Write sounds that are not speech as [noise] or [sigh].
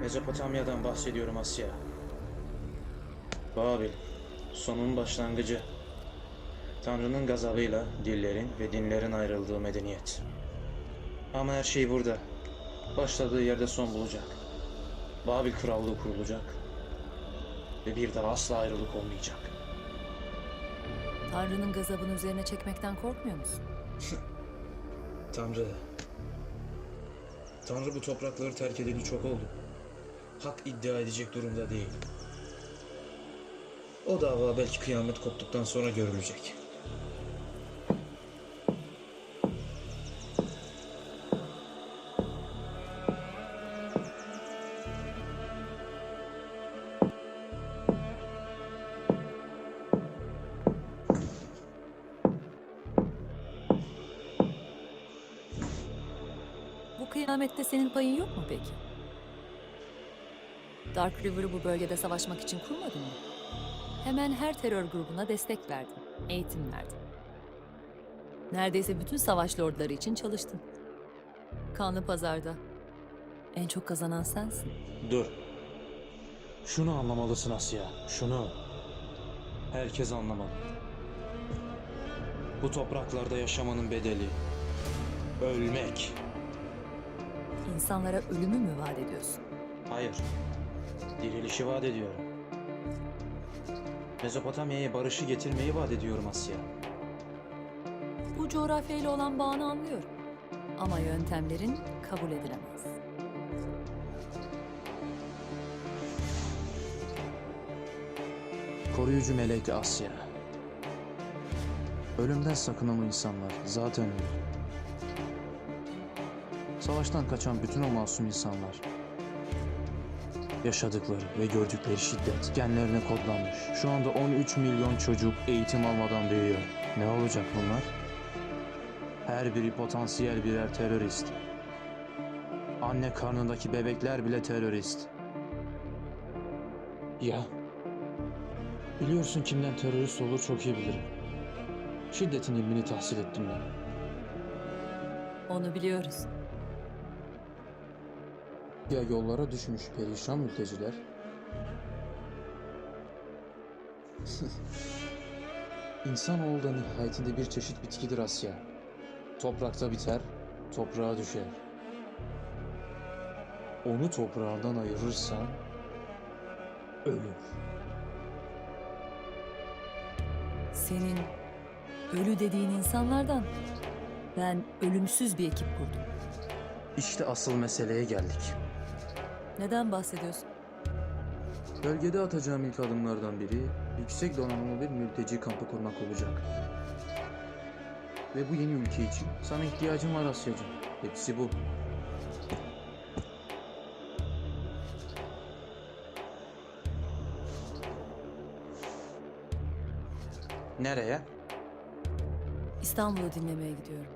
Mezopotamya'dan bahsediyorum Asya. Babil, sonun başlangıcı. Tanrı'nın gazabıyla dillerin ve dinlerin ayrıldığı medeniyet. Ama her şey burada. Başladığı yerde son bulacak. Babil krallığı kurulacak. Ve bir daha asla ayrılık olmayacak. Tanrı'nın gazabını üzerine çekmekten korkmuyor musun? [laughs] Tanrı. Tanrı bu toprakları terk edeli çok oldu. Hak iddia edecek durumda değil. O dava belki kıyamet koptuktan sonra görülecek. Bu kıyamette senin payın yok mu peki? Dark River'ı bu bölgede savaşmak için kurmadın mı? Hemen her terör grubuna destek verdin, eğitim verdin. Neredeyse bütün savaş lordları için çalıştın. Kanlı pazarda en çok kazanan sensin. Dur. Şunu anlamalısın Asya. Şunu. Herkes anlamalı. Bu topraklarda yaşamanın bedeli. Ölmek. İnsanlara ölümü mü vaat ediyorsun? Hayır. Dirilişi vaat ediyorum. Mezopotamya'ya barışı getirmeyi vaat ediyorum Asya. Bu coğrafyayla olan bağını anlıyorum. Ama yöntemlerin kabul edilemez. Koruyucu melek Asya. Ölümden sakınan insanlar zaten ölü. Savaştan kaçan bütün o masum insanlar. Yaşadıkları ve gördükleri şiddet genlerine kodlanmış. Şu anda 13 milyon çocuk eğitim almadan büyüyor. Ne olacak bunlar? Her biri potansiyel birer terörist. Anne karnındaki bebekler bile terörist. Ya Biliyorsun kimden terörist olur çok iyi bilirim. Şiddetin ilmini tahsil ettim ben. Onu biliyoruz. Ya yollara düşmüş perişan mülteciler? [laughs] İnsanoğlu da nihayetinde bir çeşit bitkidir Asya. Toprakta biter, toprağa düşer. Onu toprağından ayırırsan ölür. Senin ölü dediğin insanlardan ben ölümsüz bir ekip kurdum. İşte asıl meseleye geldik. Neden bahsediyorsun? Bölgede atacağım ilk adımlardan biri yüksek donanımlı bir mülteci kampı kurmak olacak. Ve bu yeni ülke için sana ihtiyacım var Asyacığım. Hepsi bu. Nereye? İstanbul'u dinlemeye gidiyorum.